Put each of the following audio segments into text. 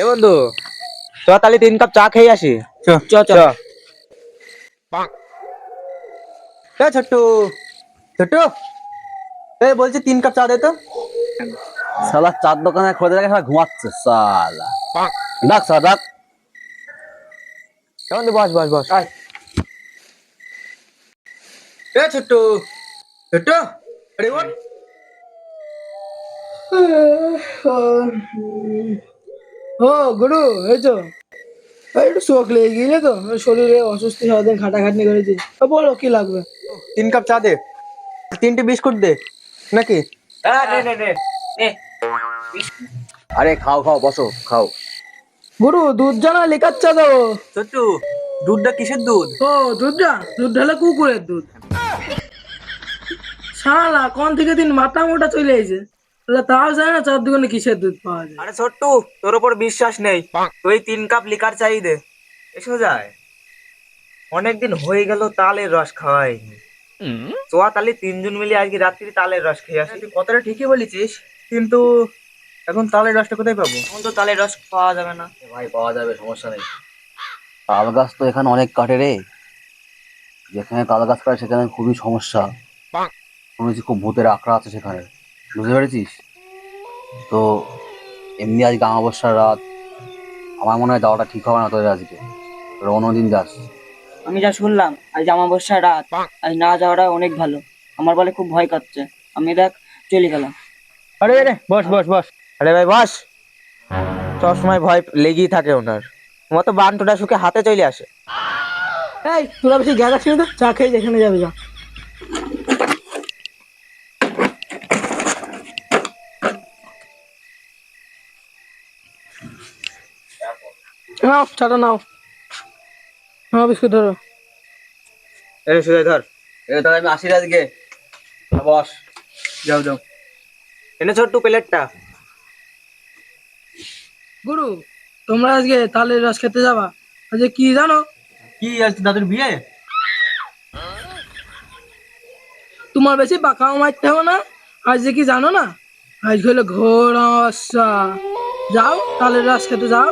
এ বন্ধু চ তাহলে তিন কাপ চা খেয়ে আসি। চ। চ চ। এ ছোট্টু ছোট্টু। এই বলছি তিন কাপ চা দে তো। শালা চার দোকানে খোঁজে রেখে শালা ঘুমাচ্ছে শালা। ডাক শালা ডাক। বন্ধু বস বস বস। আয়। এ ছোট্টু ছোট্টু আরে ওঠ ও গুরু এই তো। একটু শোক লেগে গিয়েছে তো শরীরে অসুস্থ সারাদিন খাটাখাটনি করেছি। বলো কি লাগবে? তিন কাপ চা দে। তিনটে বিস্কুট দে নাকি? আরে খাও খাও বসো খাও। গুরু দুধ জানা লেখার চা দেবো ছোট্টু দুধটা কিসের দুধ? ও দুধটা দুধ ঢালে কুকুরের দুধ। শালা কোন থেকে দিন মাথা মোটা চলে তাহলে তাও জানে না চার দোকানে কিসের দুধ পাওয়া যায়। আরে ছোট্টু তোর উপর বিশ্বাস নেই। তুই তিন কাপ লিকার চাই দে। এসো যায় অনেকদিন হয়ে গেল তালের রস খাওয়াইনি। চোয়া তালে তিনজন মিলে আজকে রাত্রি তালের রস খেয়ে আসি। তুই কথাটা ঠিকই বলেছিস কিন্তু এখন তালের রসটা কোথায় পাবো? এখন তো তালের রস পাওয়া যাবে না। ভাই পাওয়া যাবে সমস্যা নেই। তাল গাছ তো এখানে অনেক কাটে রে। যেখানে তাল গাছ কাটে সেখানে খুবই সমস্যা। শুনেছি খুব ভূতের আঁকড়া আছে সেখানে। বুঝতে পেরেছিস? তো এমনি আজকে অমাবস্যার রাত আমার মনে হয় যাওয়াটা ঠিক হবে না তোদের আজকে। তোরা অন্যদিন যাস। আমি যা শুনলাম আজ অমাবস্যার রাত আজ না যাওয়াটা অনেক ভালো। আমার বলে খুব ভয় করছে আমি দেখ চলে গেলাম। আরে আরে বস বস বস। আরে ভাই বস। সবসময় ভয় লেগেই থাকে ওনার। মতো বানটোটা সুখে হাতে চলে আসে। এই তোরা বেশি গ্যাস আসিনি তো চা খেয়ে যেখানে যাবে যা। নাও চাটা নাও। নাও বিস্কুট ধরো। এই সুজয় ধর। তাহলে আমি আসি আজকে বস যাও যাও। এনে ছোট্টু প্লেটটা। গুরু তোমরা আজকে তালের রস খেতে যাবা। আজকে কি জানো? কি আজ দাদুর বিয়ে? তোমার বেশি পাকাও মারতে হবে না। আজ যে কি জানো না? আজ হলো ঘোর অমাবস্যা যাও তালের রস খেতে যাও।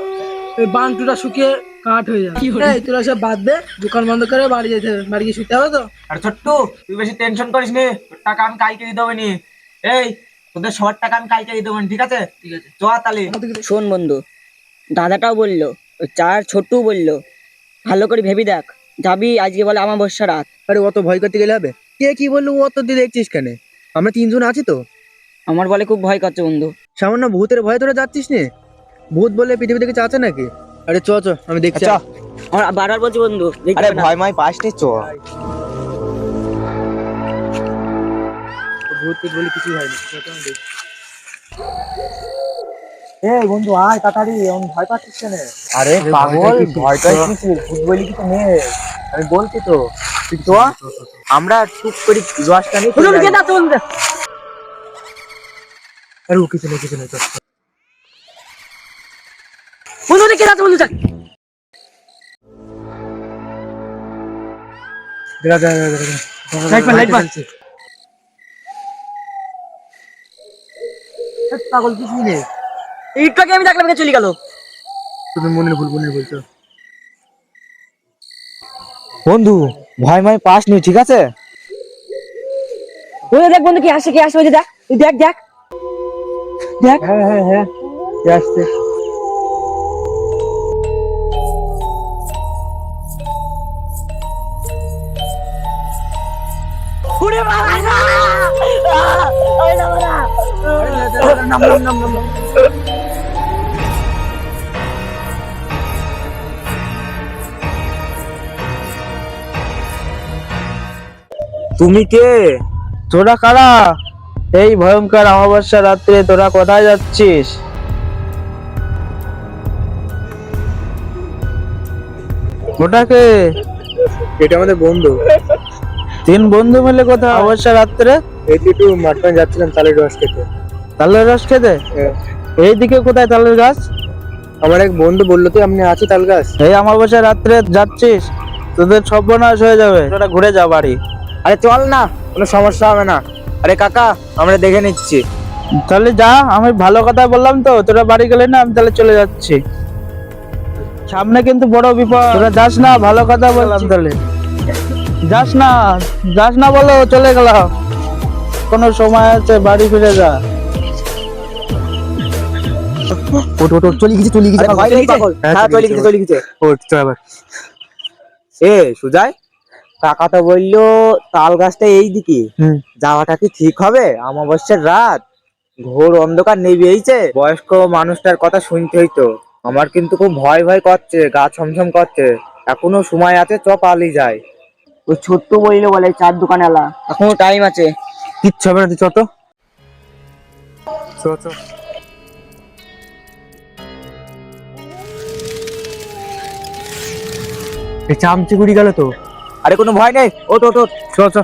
ওই বান্টুটা শুকিয়ে কাঠ হয়ে যাবে। এই তোরা সব বাদ দে দোকান বন্ধ করে বাড়ি যেতে হবে। বাড়ি গিয়ে শুতে হবে তো? আর ছোট্টু তুই বেশি টেনশন করিস নি। তোর টাকা আমি কালকে দিতে হবে নি। এই তোদের সবার টাকা আমি কালকে দিতে হবে ঠিক আছে? ঠিক আছে। চ তাহলে। শোন বন্ধু দাদাটাও বলল ওই চার ছোট্টু বলল ভালো করে ভেবি দেখ যাবি আজকে বলে অমাবস্যা রাত। আরে অত ভয় করতে গেলে হবে? কে কি বলল অত দিয়ে দেখছিস কেন? আমরা তিনজন আছি তো। আমার বলে খুব ভয় করছে বন্ধু। সামান্য ভূতের ভয়ে তোরা যাচ্ছিস নে? ভূত বলে পৃথিবী থেকে আছে নাকি? আরে চ চ আমি দেখছি। আচ্ছা। আমার বারবার বলছি বন্ধু আরে না। ভয় মাই পাস নি চ। ভূত টুত বলে কিছু হয়নি। চ, চ, আমি দেখছি। এই বন্ধু আয় তাড়াতাড়ি আমি ভয় পাচ্ছিস কেন? আরে পাগল ভয় পাই কিছু ভূত বলি কিছু নেই। আমি বলছি তো। তুই তো আমরা টুক করি রসটা নিয়ে চলে যাই। আরে ও কিছু নেই কিছু নেই চ, চ। বন্ধু, কে যাচ্ছে বন্ধু? চল। দেখা দেখা দেখা দেখা লাইট মার, লাইট মার। চলছে। এ, পাগল কিছু নেই একটু আমি দেখলাম চলে গেল তুমি মনের ভুল মনের বলছো বন্ধু ভয় মাই পাস নি ঠিক আছে ওই দেখ বন্ধু কি আসে কি আসে ওই দেখ দেখ দেখ দেখ হ্যাঁ হ্যাঁ হ্যাঁ আসছে তুমি কে? তোরা কারা? এই ভয়ঙ্কর অমাবস্যা রাত্রে তোরা কোথায় যাচ্ছিস? ওটাকে এটা আমাদের বন্ধু। তিন বন্ধু মিলে কোথায় অমাবস্যা রাত্রে? এই একটু মাঠখানে যাচ্ছিলাম তালের রস খেতে। তালের রস খেতে? হ্যাঁ। এইদিকে কোথায় তালের গাছ? আমার এক বন্ধু বলল তো আপনি আছি তাল গাছ? এই অমাবস্যা রাত্রে যাচ্ছিস তোদের সর্বনাশ হয়ে যাবে। তোরা ঘুরে যা বাড়ি। আরে চল না কোনো সমস্যা হবে না। আরে কাকা আমরা দেখে নিচ্ছি। তাহলে যা আমি ভালো কথা বললাম তো তোরা বাড়ি গেলে না আমি তাহলে চলে যাচ্ছি। সামনে কিন্তু বড় বিপদ। তোরা যাস না ভালো কথা বললাম তাহলে। যাস না যাস না বলো চলে গেলাম। কোনো সময় আছে বাড়ি ফিরে যা। ওট ওট ওট চলে গেছে চলে গেছে আরে ভয় নেই পাগল। হ্যাঁ, চলে গেছে, চলে গেছে। ওট চল আবার এ সুজয় কাকা তো বলল তাল গাছটা এই দিকে। যাওয়াটা কি ঠিক হবে? অমাবস্যার রাত। ঘোর অন্ধকার নেবে এইছে বয়স্ক মানুষটার কথা শুনতে হইতো। আমার কিন্তু খুব ভয় ভয় করছে গা ছমছম করছে। এখনও সময় আছে চ পালি যায়। ওই ছোট্ট বলল বলে চার দোকানওয়ালা। এখনও টাইম আছে। কিচ্ছু হবে না তুই চ তো চ চামচি গুড়ি গেল তো। আরে কোনো ভয় নেই। ও তো চ চ।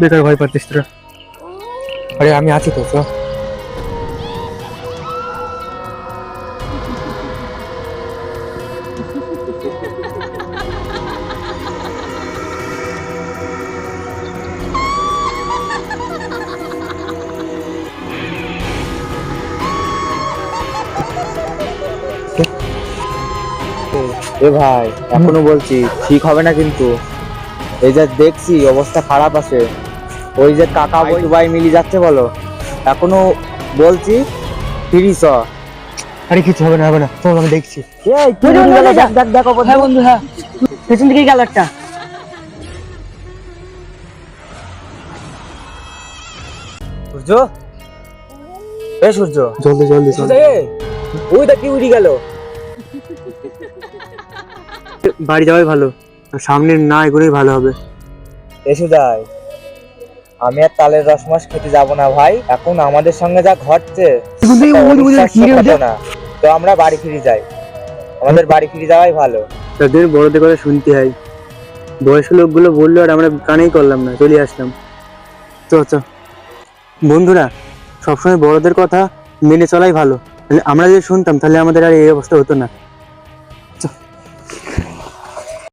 বেকার ভয় পাচ্ছিস তোরা। আরে আমি আছি তো চ। এ ভাই এখনও বলছি ঠিক হবে না কিন্তু। এই যে দেখছি অবস্থা খারাপ আছে। ওই যে কাকা বই ভাই মিলি যাচ্ছে বলো। এখনও বলছি তিরিশ আরে কিছু হবে না হবে না। চল আমি দেখছি। দেখো হ্যাঁ বন্ধু হ্যাঁ। পেছন দিকে গেল একটা সূর্য? এ সূর্য। জলদি জলদি সূর্য ওই দেখ কি উড়ি গেল। বাড়ি যাওয়াই ভালো সামনে না এগোলেই ভালো হবে। এসে যায়। আমি আর তালের রসমাস খেতে যাব না ভাই এখন আমাদের সঙ্গে যা ঘটছে ঘটনা। তো আমরা বাড়ি ফিরে যাই। আমাদের বাড়ি ফিরে যাওয়াই ভালো। তাদের বড়দের কথা শুনতে হয়। বয়স্ক লোকগুলো বলল আর আমরা কানেই করলাম না চলে আসলাম। চ চ। বন্ধুরা সবসময় বড়দের কথা মেনে চলাই ভালো। আমরা যদি শুনতাম তাহলে আমাদের আর এই অবস্থা হতো না।